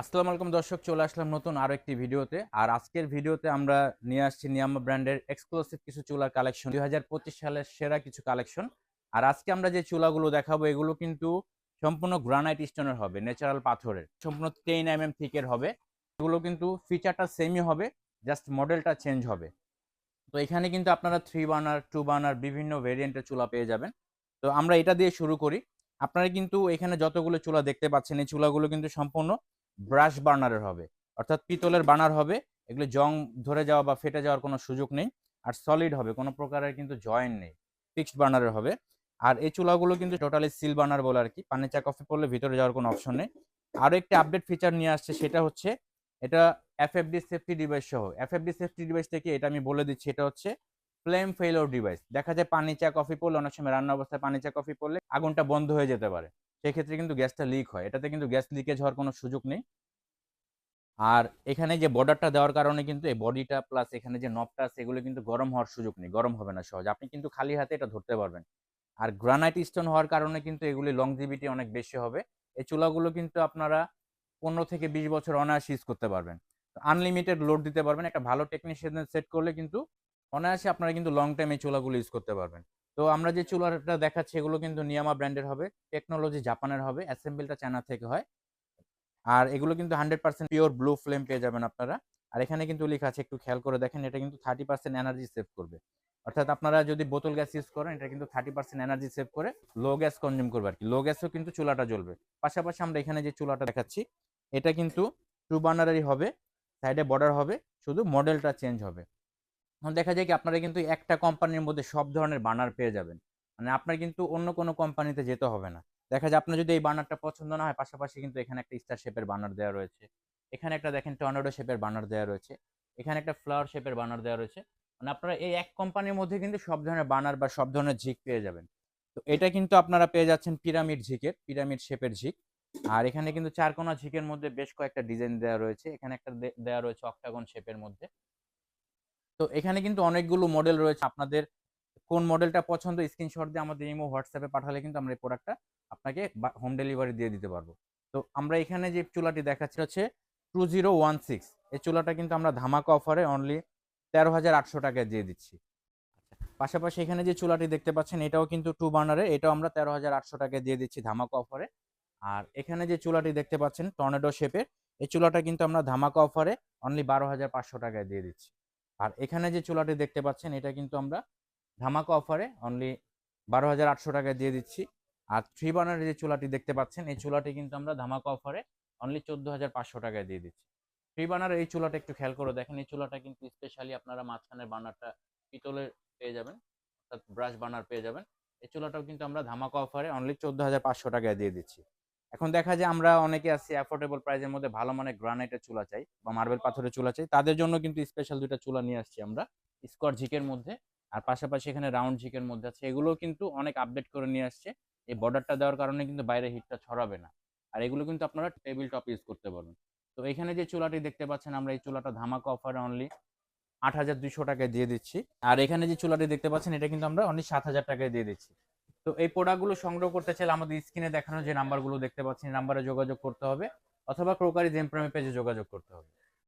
আসসালামু আলাইকুম দর্শক, চলে আসলাম নতুন আরও একটি ভিডিওতে। আর আজকের ভিডিওতে আমরা নিয়ে আসছি নিয়ামা ব্র্যান্ডের এক্সক্লুসিভ কিছু চুলার কালেকশন দুই হাজার পঁচিশ সালের সেরা কিছু কালেকশন আর আজকে আমরা যে চুলাগুলো দেখাবো, এগুলো কিন্তু সম্পূর্ণ গ্রানাইট স্টোনের হবে ন্যাচারাল পাথরের। সম্পূর্ণ টেন এম এম থিকের হবে। এগুলো কিন্তু ফিচারটা সেমই হবে জাস্ট মডেলটা চেঞ্জ হবে। তো এখানে কিন্তু আপনারা থ্রি বানার টু বানার বিভিন্ন ভেরিয়েন্টের চুলা পেয়ে যাবেন। তো আমরা এটা দিয়ে শুরু করি। আপনারা কিন্তু এখানে যতগুলো চুলা দেখতে পাচ্ছেন, এই চুলাগুলো কিন্তু সম্পূর্ণ ব্রাশ বার্নারের হবে। অর্থাৎ পিতলের বার্নার হবে, এগুলো জং ধরে যাওয়া বা ফেটে যাওয়ার কোনো সুযোগ নেই। আর সলিড হবে, কোনো প্রকারের কিন্তু জয়েন্ট নেই ফিক্সড বার্নারের হবে। আর এই চুলাগুলো কিন্তু টোটালি সিল বার্নার বলে আর কি পানি চা কফি পড়লে ভিতরে যাওয়ার কোনো অপশন নেই। আরও একটি আপডেট ফিচার নিয়ে আসছে, সেটা হচ্ছে এটা এফএফডি সেফটি ডিভাইস সহ। এফএফডি সেফটি ডিভাইস থেকে এটা আমি বলে দিচ্ছি, এটা হচ্ছে ফ্লেম ফেলোর ডিভাইস দেখা যায় পানি চা কফি পড়লে, অনেক সময় রান্না অবস্থায় পানি চা কফি পড়লে আগুনটা বন্ধ হয়ে যেতে পারে। সেক্ষেত্রে কিন্তু গ্যাসটা লিক হয়। এটাতে কিন্তু গ্যাস লিকেজ হওয়ার কোনো সুযোগ নেই। আর এখানে যে বর্ডারটা দেওয়ার কারণে কিন্তু এই বডিটা প্লাস এখানে যে নবটা আছে, এগুলো কিন্তু গরম হওয়ার সুযোগ নেই। গরম হবে না সহজ। আপনি কিন্তু খালি হাতে এটা ধরতে পারবেন। আর গ্রানাইট স্টোন হওয়ার কারণে কিন্তু এগুলি লংজিভিটি অনেক বেশি হবে। এই চুলাগুলো কিন্তু আপনারা পনেরো থেকে বিশ বছর অনায়াসে ইউজ করতে পারবেন। আনলিমিটেড লোড দিতে পারবেন। একটা ভালো টেকনিশিয়ান সেট করলে কিন্তু অনায়াসে আপনারা কিন্তু লং টাইম এই চুলাগুলো ইউজ করতে পারবেন। তো আমরা যে চুলাটা দেখাচ্ছি, এগুলো কিন্তু নিয়ামা ব্র্যান্ডের হবে। টেকনোলজি জাপানের হবে। অ্যাসেম্বলটা চায়না থেকে হয়। আর এগুলো কিন্তু hundred percent pure blue flame পেয়ে যাবেন আপনারা। আর এখানে কিন্তু লেখা আছে, একটু খেয়াল করে দেখেন, এটা কিন্তু থার্টি পার্সেন্ট এনার্জি সেভ করবে। অর্থাৎ আপনারা যদি বোতল গ্যাস ইউজ করেন, এটা কিন্তু থার্টি পার্সেন্ট এনার্জি সেভ করে লো গ্যাস কনজিউম করবে আর কি লো গ্যাসও কিন্তু চুলাটা জ্বলবে। পাশাপাশি আমরা এখানে যে চুলাটা দেখাচ্ছি, এটা কিন্তু টু বার্নারেরই হবে। সাইডে বর্ডার হবে। শুধু মডেলটা চেঞ্জ হবে। এখন দেখা যায় কি আপনারা কিন্তু একটা কোম্পানির মধ্যে সব ধরনের বার্নার পেয়ে যাবেন। মানে আপনার কিন্তু অন্য কোনো কোম্পানিতে যেতে হবে না। দেখা যায় আপনার যদি এই বার্নারটা পছন্দ না হয়, পাশাপাশি কিন্তু এখানে একটা স্টার শেপের বার্নার দেওয়া রয়েছে। এখানে একটা দেখেন টর্নেডো শেপের বার্নার দেওয়া রয়েছে। এখানে একটা ফ্লাওয়ার শেপের বার্নার দেওয়া রয়েছে। মানে আপনারা এই এক কোম্পানির মধ্যে কিন্তু সব ধরনের বার্নার বা সব ধরনের ঝিক পেয়ে যাবেন। তো এটা কিন্তু আপনারা পেয়ে যাচ্ছেন পিরামিড ঝিকের পিরামিড শেপের ঝিক। আর এখানে কিন্তু চারকোনা ঝিকের মধ্যে বেশ কয়েকটা ডিজাইন দেওয়া রয়েছে। এখানে একটা দেওয়া রয়েছে অক্টাগন শেপের মধ্যে। তো এখানে কিন্তু অনেকগুলো মডেল রয়েছে। আপনাদের কোন মডেলটা পছন্দ স্ক্রিনশট দিয়ে আমাদের ইমো, হোয়াটসঅ্যাপে পাঠালে কিন্তু আমরা এই প্রোডাক্টটা আপনাকে হোম ডেলিভারি দিয়ে দিতে পারব। তো আমরা এখানে যে চুলাটি দেখাচ্ছি হচ্ছে টু জিরো ওয়ান সিক্স এই চুলাটা কিন্তু আমরা ধামাকা অফারে অনলি তেরো হাজার আটশো টাকায় দিয়ে দিচ্ছি। পাশাপাশি এখানে যে চুলাটি দেখতে পাচ্ছেন, এটাও কিন্তু টু বার্নারে এটাও আমরা তেরো হাজার আটশো টাকায় দিয়ে দিচ্ছি ধামাকা অফারে আর এখানে যে চুলাটি দেখতে পাচ্ছেন টর্নেডো শেপের এই চুলাটা কিন্তু আমরা ধামাকা অফারে অনলি বারো হাজার পাঁচশো টাকায় দিয়ে দিচ্ছি। আর এখানে যে চুলাটি দেখতে পাচ্ছেন, এটা কিন্তু আমরা ধামাকা অফারে অনলি বারো হাজার আটশো টাকায় দিয়ে দিচ্ছি। আর থ্রি বার্নারের যে চুলাটি দেখতে পাচ্ছেন, এই চুলাটি কিন্তু আমরা ধামাকা অফারে অনলি চোদ্দ হাজার পাঁচশো টাকায় দিয়ে দিচ্ছি। থ্রি বার্নারের এই চুলাটা একটু খেয়াল করে দেখেন, এই চুলাটা কিন্তু স্পেশালি আপনারা মাঝখানের বার্নারটা পিতলের পেয়ে যাবেন, অর্থাৎ ব্রাশ বার্নার পেয়ে যাবেন। এই চুলাটাও কিন্তু আমরা ধামাকা অফারে অনলি চোদ্দ হাজার পাঁচশো টাকায় দিয়ে দিচ্ছি। এখন দেখা যায় আমরা অনেকে আছি অ্যাফোর্ডেবল প্রাইসের মধ্যে ভালো মানের গ্রানাইটের চুলা চাই বা মার্বেল পাথরের চুলা চাই। তাদের জন্য কিন্তু স্পেশাল দুইটা চুলা নিয়ে আসছি আমরা স্কোয়ার ঝিকের মধ্যে। আর পাশাপাশি এখানে রাউন্ড ঝিকের মধ্যে আছে। এগুলো কিন্তু অনেক আপডেট করে নিয়ে আসছে। এই বর্ডারটা দেওয়ার কারণে কিন্তু বাইরে হিটটা ছড়াবে না। আর এগুলো কিন্তু আপনারা টেবিল টপ ইউজ করতে পারবেন। তো এখানে যে চুলাটি দেখতে পাচ্ছেন আমরা, এই চুলাটা ধামাকা অফারে অনলি আট হাজার দুইশো টাকায় দিয়ে দিচ্ছি। আর এখানে যে চুলাটি দেখতে পাচ্ছেন, এটা কিন্তু আমরা অনলি সাত হাজার টাকায় দিয়ে দিচ্ছি। তো এই প্রোডাক্টগুলো সংগ্রহ করতে চাইলে আমাদের স্ক্রিনে দেখানো যে নাম্বারগুলো দেখতে পাচ্ছেন নাম্বারে যোগাযোগ করতে হবে অথবা ক্রোকারি জেমপ্রেমে পেজে যোগাযোগ করতে হবে।